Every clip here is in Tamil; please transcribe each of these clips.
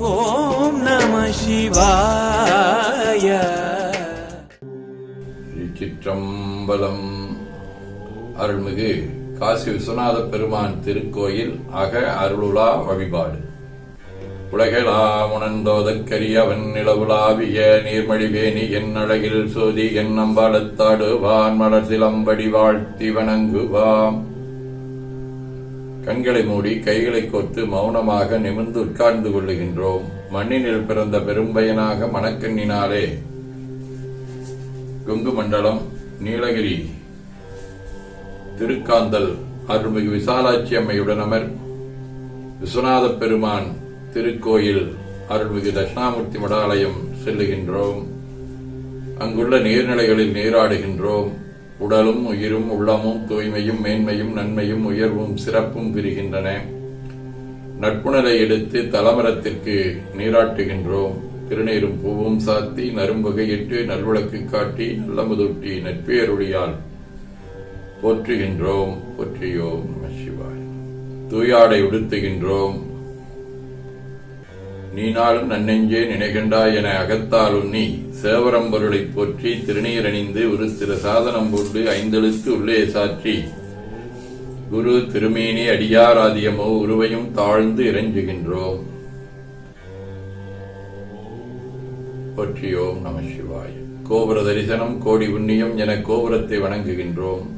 ஓம் நம சிவாய. திருச்சிற்றம்பலம். அருள்மிகு காசி விஸ்வநாத பெருமான் திருக்கோயில் அக அருளுலா வழிபாடு. உலகெலாம் உணர்ந்தோதற்கரியவன் நிலவுலாவிய நீர்மழிவேணி என் அழகில் சோதி என் நம்பாலத்தாடுவான் மலர் சிலம்படி வாழ்த்தி வணங்குவாம். கண்களை மூடி கைகளை கோர்த்து மௌனமாக நிமிர்ந்து உட்கார்ந்து கொள்ளுகின்றோம். மண்ணினில் பிறந்த பெரும்பயனாக மணக்கண்ணினாலே. கொங்கு மண்டலம் நீலகிரி. திருக்காந்தல் அருள்மிகு விசாலாட்சி அம்மையுடன் அமர். விஸ்வநாத பெருமான் திருக்கோயில் அருள்மிகு தட்சிணாமூர்த்தி மடாலயம் செல்லுகின்றோம். அங்குள்ள நீர்நிலைகளில் நீராடுகின்றோம். உடலும் உயிரும் உள்ளமும் தூய்மையும் மேன்மையும் நன்மையும் உயர்வும் சிறப்பும் பெறுகின்றன நட்புணரை எடுத்து தலமரத்திற்கு நீராட்டுகின்றோம். திருநீரும் பூவும் சாத்தி நரும்புகையிட்டு நல்விளக்கு காட்டி நல்லமுதூட்டி நட்பேருளியால் போற்றுகின்றோம். போற்றியோம் நம சிவாய். தூயாடை உடுத்துகின்றோம். நீ நாளும் நன்னெஞ்சே நினைகின்றாய் என அகத்தாலும் நீ. சேவரம்பொருளைப் போற்றி திருநீரணிந்து ஒரு சில சாதனம் போட்டு ஐந்தெழுத்து உள்ளே சாற்றி. குரு திருமேனி அடியாராதியமோ உருவையும் தாழ்ந்து இறைஞ்சுகின்றோம். போற்றியோம் நம சிவாய். கோபுர தரிசனம் கோடி உண்ணியம் என கோபுரத்தை வணங்குகின்றோம்.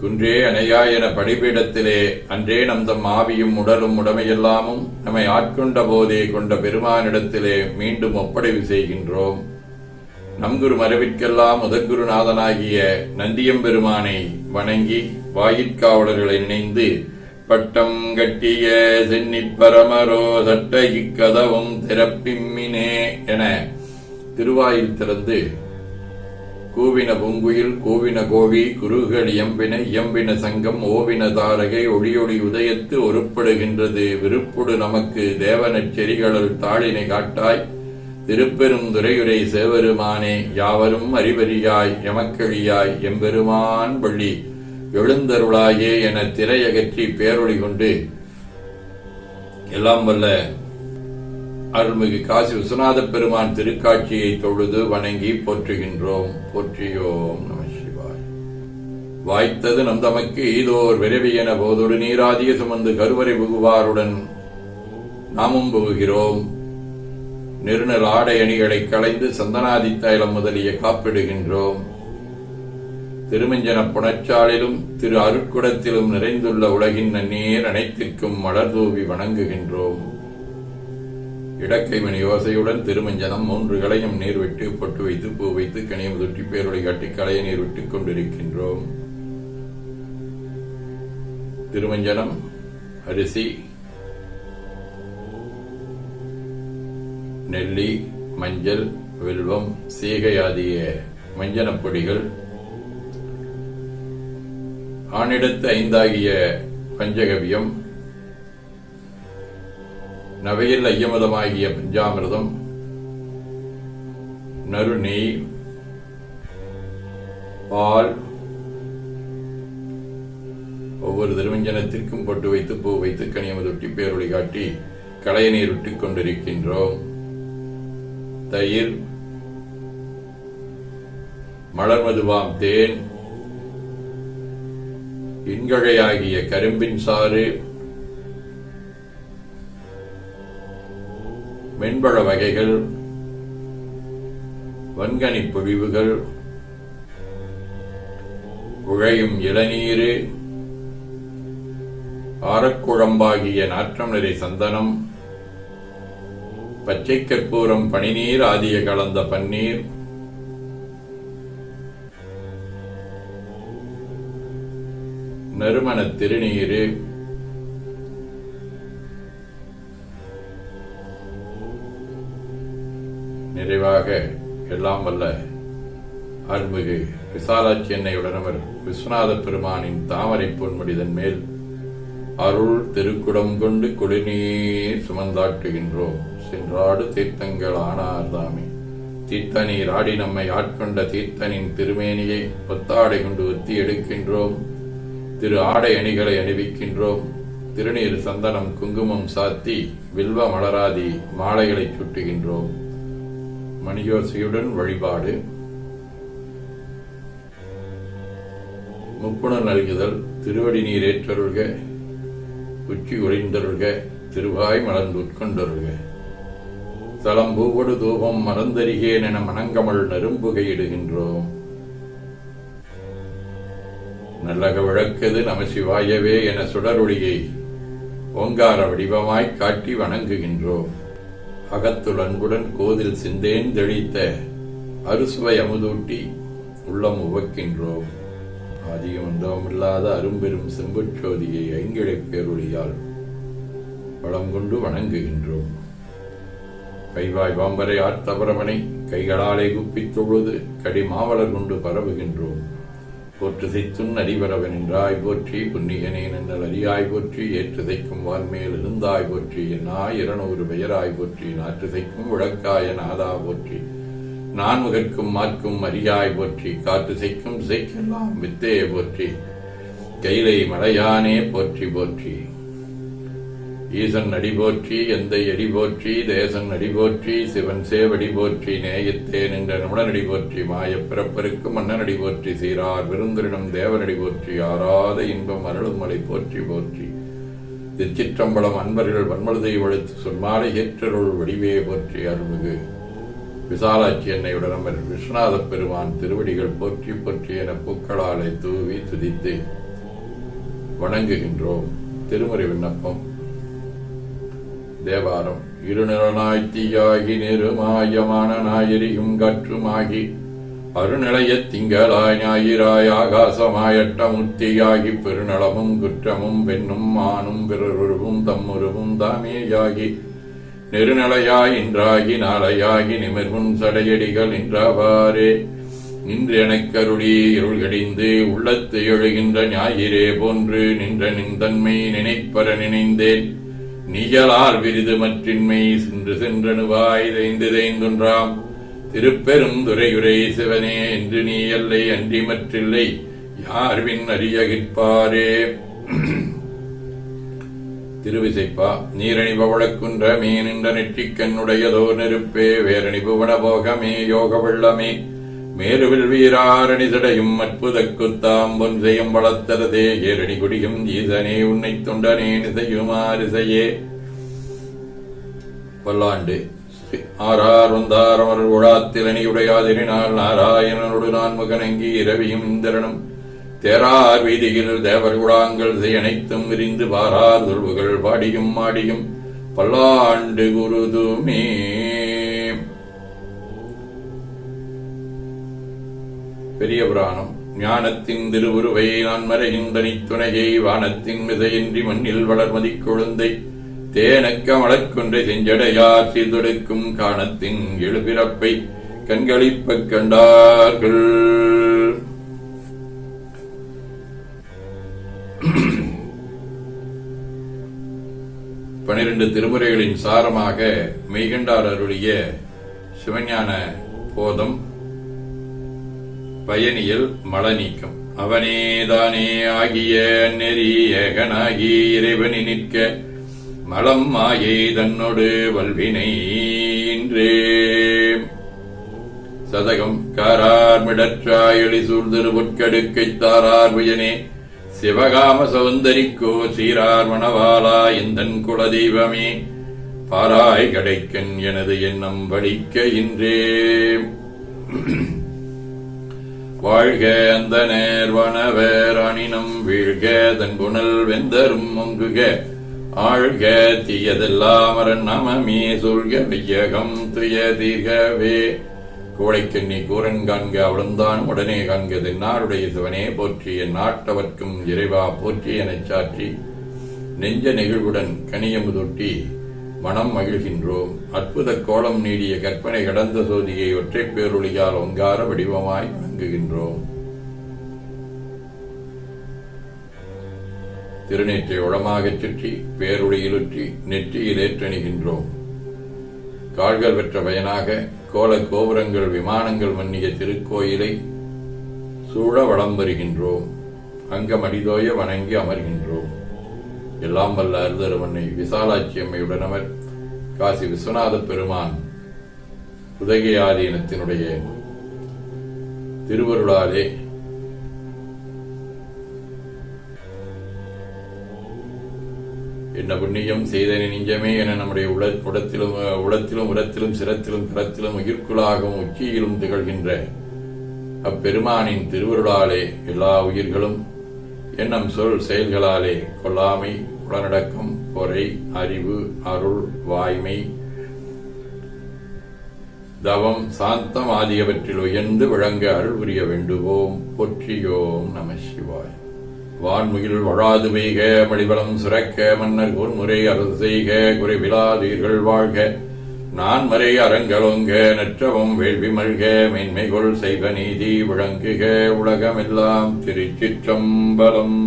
குன்றே அணையா என படிபீடத்திலே அன்றே நம் தம் ஆவியும் உடலும் உடமையெல்லாமும் நம்மை ஆட்கொண்ட போதே கொண்ட பெருமானிடத்திலே மீண்டும் ஒப்படைவு செய்கின்றோம். நம் குரு மரபிற்கெல்லாம் முதற்குருநாதனாகிய நந்தியம்பெருமானை வணங்கி வாயிற்காவலர்களை நினைந்து பட்டம் கட்டிய சென்னிப் பரமரோ சட்ட இக்கதவும் திறப்பிம்மினே என திருவாயில் திறந்து கூவின பூங்குயில் கூவின கோவி குருகள் இயம்பின இயம்பின சங்கம் ஓவின தாரகை ஒளியொளி உதயத்து ஒருப்படுகின்றது. விருப்புடு நமக்கு தேவனச் செறிகளல் தாளினை காட்டாய். திருப்பெரும் துறையுரை சேவருமானே யாவரும் அறிவறியாய் எமக்கழியாய் எம்பெருமான் பள்ளி எழுந்தருளாயே என திரையகற்றி பேரொழி கொண்டு எல்லாம் வல்ல அருள்மிகு காசி விஸ்வநாத பெருமான் திருக்காட்சியை தொழுது வணங்கி போற்றுகின்றோம். போற்றியோம் நம சிவாய். வாய்த்தது நம் தமக்கு ஈதோர் விரைவி என போதொரு நீராதிய சுமந்து கருவறை புகுவாருடன் நாமும் புகுகிறோம். நெருநல் ஆடை அணிகளை களைந்து சந்தனாதி தைலம் முதலிய காப்பிடுகின்றோம். திருமஞ்சன புணச்சாலிலும் திரு அருட்குடத்திலும் நிறைந்துள்ள உலகின் நன்னீர் அனைத்திற்கும் மலர்தூவி வணங்குகின்றோம். இடக்கை மணி யோசையுடன் திருமஞ்சனம் மூன்று களையும் நீர் விட்டு பொட்டு வைத்து பூ வைத்து கனியம் தொட்டி பேரொழி காட்டி களைய நீர் விட்டுக் கொண்டிருக்கின்றோம். திருமஞ்சனம் அரிசி நெல்லி மஞ்சள் வில்வம் சீகை ஆகிய மஞ்சனப் பொடிகள் ஆணிடத்து ஐந்தாகிய பஞ்சகவியம் நவையில் ஐயமதமாகிய பஞ்சாமிரதம். நறுநீ பால் ஒவ்வொரு திருமஞ்சனத்திற்கும் பொட்டு வைத்து பூ வைத்து கனியமதொட்டி பேரொழி காட்டி களைய நீர் விட்டுக் கொண்டிருக்கின்றோம். தயிர் மலர்மதுவாம் தேன் இன்கழையாகிய கரும்பின் சாறு மென்பழ வகைகள் வன்கனி பொழிவுகள் உழையும் இளநீரு ஆரக்குழம்பாகிய நாற்றம் நிறை சந்தனம் பச்சை கற்பூரம் பனிநீர் ஆதிய கலந்த பன்னீர் நறுமண திருநீரு நிறைவாக எல்லாம் வல்ல அருள்மிகு விசாலாட்சி என்னையுடனவர் விஸ்வநாத பெருமானின் தாமரை பொன்முடிதன் மேல் அருள் திருக்குடம் கொண்டு குடிநீர் சுமந்தாட்டுகின்றோம். சென்றாடு தீர்த்தங்கள் ஆனார் தாமே தீர்த்த நீர் ஆடி நம்மை ஆட்கொண்ட தீர்த்தனின் திருமேனியை ஒத்தாடை கொண்டு ஒத்தி எடுக்கின்றோம். திரு ஆடை அணிகளை அணிவிக்கின்றோம். திருநீர் சந்தனம் குங்குமம் சாத்தி வில்வ மலராதி மாலைகளை சுட்டுகின்றோம். மணியோசையுடன் வழிபாடு. முப்புணர் நல்குதல் திருவடி நீர் உச்சி உறைந்தருள்க திருவாய் மலர்ந்து உட்கொண்டருள்க தலம் பூவடு தூபம் மறந்தறிகேன் என மணங்கமள் நெரும்புகையிடுகின்றோம். நல்லக விளக்கது நமசிவாயவே என சுடரொளியை ஓங்கார வடிவமாய் காட்டி வணங்குகின்றோம். அகத்துள் அன்புடன் கோதில் சிந்தேன் தெளித்த அறுசுவை அமுதூட்டி உள்ளம் உவக்கின்றோம். அதிகம் அந்தமில்லாத அரும்பெரும் செம்புச்சோதியை ஐங்கிழை பேரொழியால் வளம் கொண்டு வணங்குகின்றோம். கைவாய் பாம்பரை ஆர்த்தவரவனை கைகளாலே குப்பித் தொழுது கடிமாவலர் கொண்டு பரவுகின்றோம். போற்றுதைத்துன் செய்த்துன் என்றாய் போற்றி புன்னியனே நன்னல் அறியாய் போற்றி ஏற்று வான்மேல் இருந்தாய் போற்றி என்னாய் இருநூறு பெயராய் போற்றி நாற்றுதைக்கும் உழக்காய விளக்காய நாதா போற்றி. நான் முகற்கும் மார்க்கும் அரியாய் போற்றி காற்று செய்க்கும் செய்க்கெல்லாம் வித்தே போற்றி. கைலை மலையானே போற்றி போற்றி. ஈசன் அடிபோற்றி எந்த எந்தை தேசன் அடிபோற்றி சிவன் சேவடி போற்றி நேயத்தே நின்ற நுடனடி போற்றி மாயப் பிறப்பருக்கு மன்னனடி போற்றி சீரார் விருந்தினம் தேவனடி போற்றி ஆறாத இன்பம் அருளும் மலை போற்றி போற்றி. திருச்சிற்றம்பலம் அன்பர்கள் வன்மழுதை வழுத்து சொன்மாலை ஏற்றருள் வடிவே போற்றி அருள்மிகு. விசாலாட்சி என்னையுடன் நம்ம விஸ்வநாத பெருமான் திருவடிகள் போற்றி போற்றி என பூக்களாலை தூவி துதித்து வணங்குகின்றோம். திருமுறை விண்ணப்பம். தேவாரம். இருநிலனாய் தீயாகி நெருமாயமான நாயரியும் கற்றுமாகி அருநிலைய திங்களாய் ஞாயிறாய் ஆகாசமாயட்டமுத்தியாகி பெருநலமும் குற்றமும் பெண்ணும் மானும் பிறருருவும் தம்முருவும் தாமேயாகி நெருநிலையாய் இன்றாகி நாளையாகி நிமிர்வும் சடையடிகள் நின்றவாறே. நின்று எனக்கருளி இருள்கடிந்து உள்ளத்து எழுகின்ற ஞாயிறே போன்று நின்ற நிந்தன்மை நினைப்பற நினைந்தேன். நீயலால் விருது மற்றின்மை சென்று சென்றனுவாய் தேய்ந்து தேய்ந்துன்றாம் திருப்பெரும் துறையுரை சிவனே என்று நீ அல்லை அன்றி மற்றில்லை யார்வின் அறியகிற்பாரே திருவிசைப்பா நீரணி பவளக்குன்ற மீனின்ற நெற்றிக்கண்ணுடையதோ நெருப்பே வேரணி புவன போகமே யோக வெள்ளமே மேருவில் வீராரணி சடையும் அற்புத குத்தாம் செய்யும் வளர்த்தரதே ஏரணி குடியும் ஈசனே உன்னை தொண்டனே நிசையுமாரிசையே பல்லாண்டு. ஆறார் வந்தார் அமர் உழாத்தில் அணியுடையாதிரினால் நாராயணனோடு நான் முகனங்கி இரவியும் இந்திரனும். தேரார் வீதியில் தேவர் குடாங்கள் செய் அனைத்தும் விரிந்து பாரார் துருவுகள் பாடியும் மாடியும் பல்லாண்டு குருதுமே. பெரிய புராணம் ஞானத்தின் திருவுருவை நான் மறைகின்ற துணையை வானத்தின் மிதையின்றி மண்ணில் வளர்மதி கொழுந்தை தேனக்க மலர்கொன்றை செஞ்சடையார் சீர்தொடுக்கும் காணத்தின் எழுபிறப்பை கண்களிப்பக் கண்டார்கள். பனிரெண்டு திருமுறைகளின் சாரமாக மெய்கண்டார் அருளிய சிவஞான போதம் பயனியல் மலநீக்கம். அவனேதானே ஆகிய நெறியகனாகி இறைவனி நிற்க. மலம் மாயை தன்னோடு வல்வினை இன்றே. சதகம் காரார் மிடற்றாயளி எளி சூழ்திரு தாரார் புயனே. சிவகாம சௌந்தரிக்கோ சீரார் மணவாளா எந்தன் குலதெய்வமே. பாராய் கடைக்கன் எனது எண்ணம் படிக்க இன்றே. வாழ்க அந்த நேர்வனவர் அணினம் வீழ்க தன் குணல் வெந்தரும் முங்குக. ஆழ்க தீயதெல்லாம் நமமே சொல்க வையகம் துய தீர்கவே. கோடைக்கண்ணி கூரன் காண்க அவளுந்தான் உடனே காண்க தென்னாருடைய சிவனே போற்றி என் நாட்டவர்க்கும் இறைவா போற்றி எனச் சாற்றி. நெஞ்ச நெகிழ்வுடன் கனியமுதொட்டி மனம் மகிழ்கின்றோம் அற்புத கோலம் நீடிய கற்பனை கடந்த சோதியை ஒற்றைப் பேரொழியால் ஒங்கார வடிவமாய் வணங்குகின்றோம். திருநெற்றை உளமாகச் சுற்றி பேருடையிலுற்றி நெற்றியில் ஏற்றணிகின்றோம். கால்கள் பெற்ற பயனாக கோல கோபுரங்கள் விமானங்கள் மன்னிய திருக்கோயிலை சூழ வளம் வருகின்றோம் அங்கமடிதோய வணங்கி அமர்கின்றோம். எல்லாம் வல்ல அருதருமன்னை விசாலாட்சி அம்மையுடனவர் காசி விஸ்வநாத பெருமான் உதகையாதி இனத்தினுடைய திருவருளாலே. என்ன புண்ணியம் செய்தன நெஞ்சமே என நம்முடைய உட உடத்திலும் உடத்திலும் உரத்திலும் சிரத்திலும் கரத்திலும் உயிர்க்குளாகவும் உச்சியிலும் திகழ்கின்ற அப்பெருமானின் திருவருளாலே எல்லா உயிர்களும் எண்ணம் சொல் செயல்களாலே கொல்லாமை உடனடக்கம் பொறை அறிவு அருள் வாய்மை தவம் சாந்தம் ஆகியவற்றில் உயர்ந்து விளங்க அருள் புரிய வேண்டுவோம். போற்றியோம் நம சிவாய். வான்முகில் வழாது பெய்க மடிவளம் சுரக்க மன்னர் பொன்முறை அரசு செய்க குறைவிலாதீர்கள் வாழ்க. நான் மறை அரங்கலொங்க நற்றவம் வேள்வி மல்க மேன்மைகொள் செய்வ நீதி விளங்குக உலகமெல்லாம் திருச்சிற்றம்பலம்.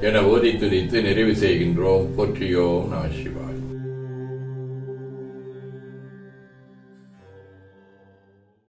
என ஓதி துதித்து நிறைவு செய்கின்றோம் போற்றியோம் நம சிவா